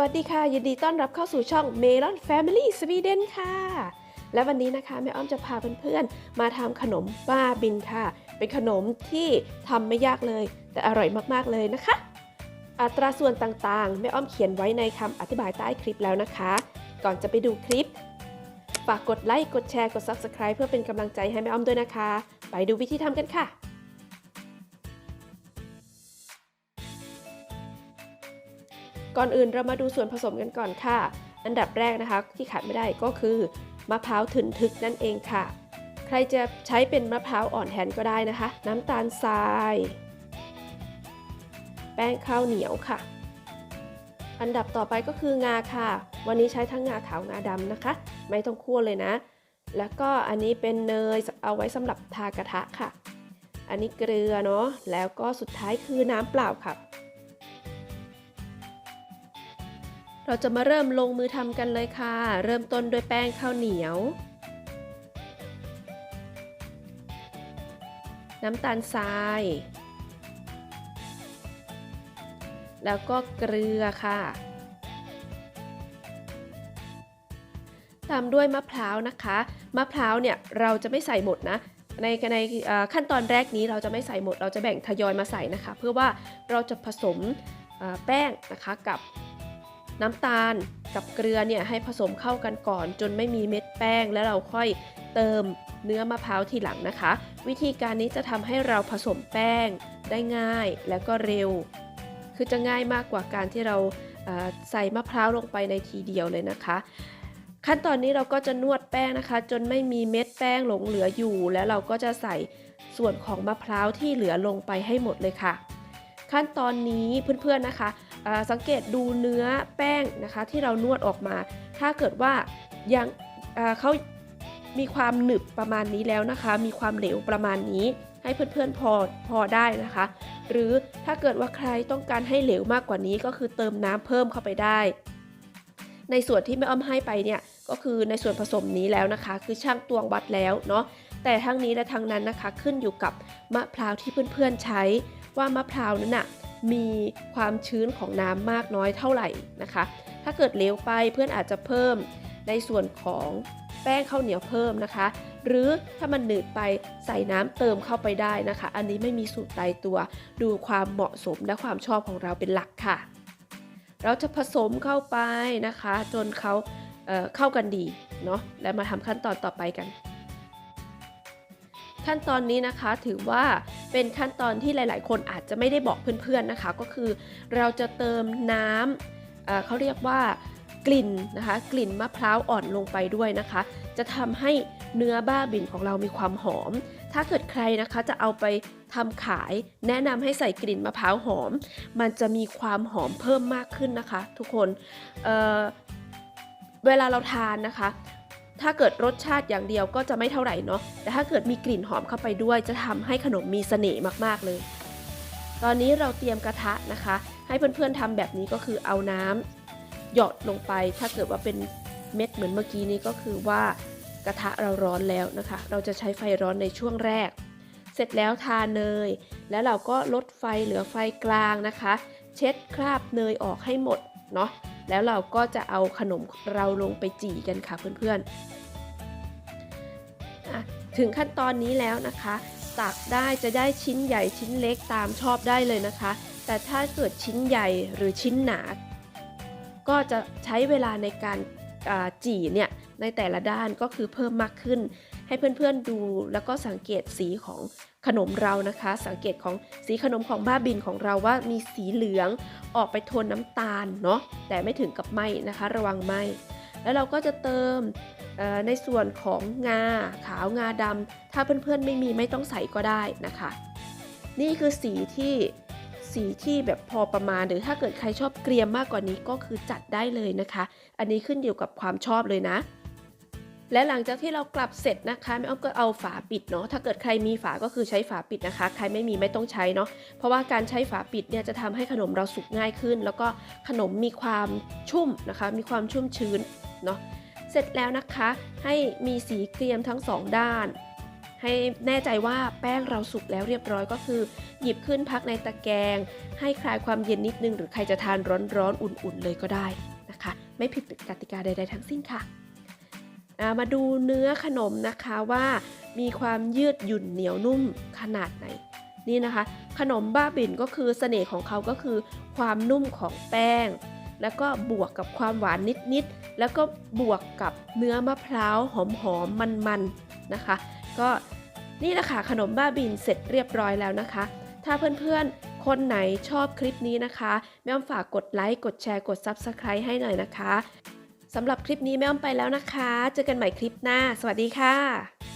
วัสดีค่ะ ยินดีต้อนรับเข้าสู่ช่อง Melon Family Sweden ค่ะ และวันนี้นะคะแม่อ้อมจะพาเพื่อนๆ มาทำขนมบ้าบินค่ะ เป็นขนมที่ทำไม่ยากเลย แต่อร่อยมากๆเลยนะคะ อัตราส่วนต่างๆ แม่อ้อมเขียนไว้ในคำอธิบายใต้คลิปแล้วนะคะ ก่อนจะไปดูคลิป ฝากกดไลค์ กดแชร์ กด Subscribe เพื่อเป็นกำลังใจให้แม่อ้อมด้วยนะคะ ไปดูวิธีทำกันค่ะ ก่อนอื่นเรามาดูส่วนผสมกันก่อนค่ะ อันดับแรกนะคะที่ขาดไม่ได้ก็คือมะพร้าวถึนทึกนั่นเองค่ะ ใครจะใช้เป็นมะพร้าวอ่อนแทนก็ได้นะคะ น้ำตาลทราย แป้งข้าวเหนียวค่ะ อันดับต่อไปก็คืองาค่ะ วันนี้ใช้ทั้งงาขาวงาดำนะคะ ไม่ต้องคั่วเลยนะ แล้วก็อันนี้เป็นเนยเอาไว้สำหรับทากระทะค่ะ อันนี้เกลือเนาะแล้วก็สุดท้ายคือน้ำเปล่าค่ะ เราจะมาเริ่มลงมือทำกันเลยค่ะ เริ่มต้นด้วยแป้งข้าวเหนียว น้ำตาลทราย แล้วก็เกลือค่ะ ตามด้วยมะพร้าวนะคะ มะพร้าวเนี่ยเราจะไม่ใส่หมดนะในในขั้นตอนแรกนี้เราจะไม่ใส่หมด เราจะแบ่งทยอยมาใส่นะคะ เพื่อว่าเราจะผสมแป้งนะคะกับ น้ำตาลกับเกลือเนี่ยให้ผสมเข้ากันก่อน จนไม่มีเม็ดแป้ง แล้วเราค่อยเติมเนื้อมะพร้าวทีหลังนะคะ วิธีการนี้จะทำให้เราผสมแป้งได้ง่ายแล้วก็เร็ว คือจะง่ายมากกว่าการที่เราใส่มะพร้าวลงไปในทีเดียวเลยนะคะ ขั้นตอนนี้เราก็จะนวดแป้งนะคะ จนไม่มีเม็ดแป้งหลงเหลืออยู่ แล้วเราก็จะใส่ส่วนของมะพร้าวที่เหลือลงไปให้หมดเลยค่ะ ขั้นตอนนี้เพื่อนๆนะคะ สังเกตดูเนื้อแป้งนะคะที่เรานวดออกมา ถ้าเกิดว่ายังเขามีความหนึบประมาณนี้แล้วนะคะ มีความเหลวประมาณนี้ ให้เพื่อนๆพอพอได้นะคะ หรือถ้าเกิดว่าใครต้องการให้เหลวมากกว่านี้ก็คือเติมน้ำเพิ่มเข้าไปได้ ในส่วนที่แม่อ้อมให้ไปเนี่ยก็คือในส่วนผสมนี้แล้วนะคะ คือช่างตวงวัดแล้วเนาะแต่ทั้งนี้และทั้งนั้นนะคะขึ้นอยู่กับมะพร้าวที่เพื่อนๆใช้ว่ามะพร้าวนั้นน่ะ มีความชื้นของน้ำมากน้อยเท่าไหร่นะคะ ถ้าเกิดเลวไปเพื่อนอาจจะเพิ่มในส่วนของแป้งข้าวเหนียวเพิ่มนะคะ หรือถ้ามันหนืดไปใส่น้ำเติมเข้าไปได้นะคะ อันนี้ไม่มีสูตรตายตัว ดูความเหมาะสมและความชอบของเราเป็นหลักค่ะ เราจะผสมเข้าไปนะคะ จนเขาเเข้ากันดีเนาะแล้วมาทำขั้นตอนต่อไปกัน ขั้นตอนนี้นะคะถือว่า เป็นขั้นตอนที่หลาย ๆ คนอาจจะไม่ได้บอกเพื่อน ๆ นะคะ ก็คือเราจะเติมน้ำเเขาเรียกว่ากลิ่นนะคะ กลิ่นมะพร้าวอ่อนลงไปด้วยนะคะ จะทำให้เนื้อบ้าบินของเรามีความหอม ถ้าเกิดใครนะคะจะเอาไปทำขายแนะนำให้ใส่กลิ่นมะพร้าวหอม มันจะมีความหอมเพิ่มมากขึ้นนะคะ ทุกคนเเวลาเราทานนะคะ ถ้าเกิดรสชาติอย่างเดียวก็จะไม่เท่าไหร่เนาะ แต่ถ้าเกิดมีกลิ่นหอมเข้าไปด้วย จะทำให้ขนมมีเสน่ห์มากๆเลย ตอนนี้เราเตรียมกระทะนะคะ ให้เพื่อนๆทำแบบนี้ก็คือเอาน้ำหยดลงไป ถ้าเกิดว่าเป็นเม็ดเหมือนเมื่อกี้นี้ก็คือว่ากระทะเราร้อนแล้วนะคะ เราจะใช้ไฟร้อนในช่วงแรก เสร็จแล้วทาเนย แล้วเราก็ลดไฟเหลือไฟกลางนะคะ เช็ดคราบเนยออกให้หมดเนาะ แล้วเราก็จะเอาขนมเราลงไปจี่กันค่ะเพื่อนๆ ถึงขั้นตอนนี้แล้วนะคะ ตักได้จะได้ชิ้นใหญ่ชิ้นเล็กตามชอบได้เลยนะคะ แต่ถ้าเกิดชิ้นใหญ่หรือชิ้นหนา ก็จะใช้เวลาในการจี่เนี่ยในแต่ละด้านก็คือเพิ่มมากขึ้น ให้เพื่อนๆดูแล้วก็สังเกตสีของ ขนมเรานะคะ สังเกตของสีขนมของบ้าบินของเราว่ามีสีเหลืองออกไปโทนน้ำตาลเนาะแต่ไม่ถึงกับไหมนะคะ ระวังไหมแล้วเราก็จะเติมในส่วนของงาขาวงาดำถ้าเพื่อนๆไม่มีไม่ต้องใส่ก็ได้นะคะ นี่คือสีที่สีที่แบบพอประมาณหรือถ้าเกิดใครชอบเกรียมมากกว่านี้ก็คือจัดได้เลยนะคะ อันนี้ขึ้นอยู่กับความชอบเลยนะ และหลังจากที่เรากลับเสร็จนะคะแม่อ้อมก็เอาฝาปิดเนาะถ้าเกิดใครมีฝาก็คือใช้ฝาปิดนะคะ ใครไม่มีไม่ต้องใช้เนาะเพราะว่าการใช้ฝาปิดเนี่ยจะทำให้ขนมเราสุกง่ายขึ้น แล้วก็ขนมมีความชุ่มนะคะ มีความชุ่มชื้นเนาะเสร็จแล้วนะคะให้มีสีเกรียมทั้งสองด้าน ให้แน่ใจว่าแป้งเราสุกแล้วเรียบร้อยก็คือ หยิบขึ้นพักในตะแกรงให้คลายความเย็นนิดนึง หรือใครจะทานร้อนๆ อุ่นๆเลยก็ได้นะคะ ไม่ผิดกติกาใดๆทั้งสิ้นค่ะ มาดูเนื้อขนมนะคะว่ามีความยืดหยุ่นเหนียวนุ่มขนาดไหนนี่นะคะ ขนมบ้าบินก็คือเสน่ห์ของเขาก็คือ ความนุ่มของแป้ง แล้วก็บวกกับความหวานนิดๆแล้วก็บวกกับเนื้อมะพร้าวหอมๆมันๆนะคะ ก็นี่แหละค่ะขนมบ้าบินเสร็จเรียบร้อยแล้วนะคะ ถ้าเพื่อนๆ คนไหนชอบคลิปนี้นะคะแม่อ้อมฝากกดไลค์ กดแชร์ กด Subscribe ให้หน่อยนะคะ สำหรับคลิปนี้แม่อ้อมไปแล้วนะคะ เจอกันใหม่คลิปหน้า สวัสดีค่ะ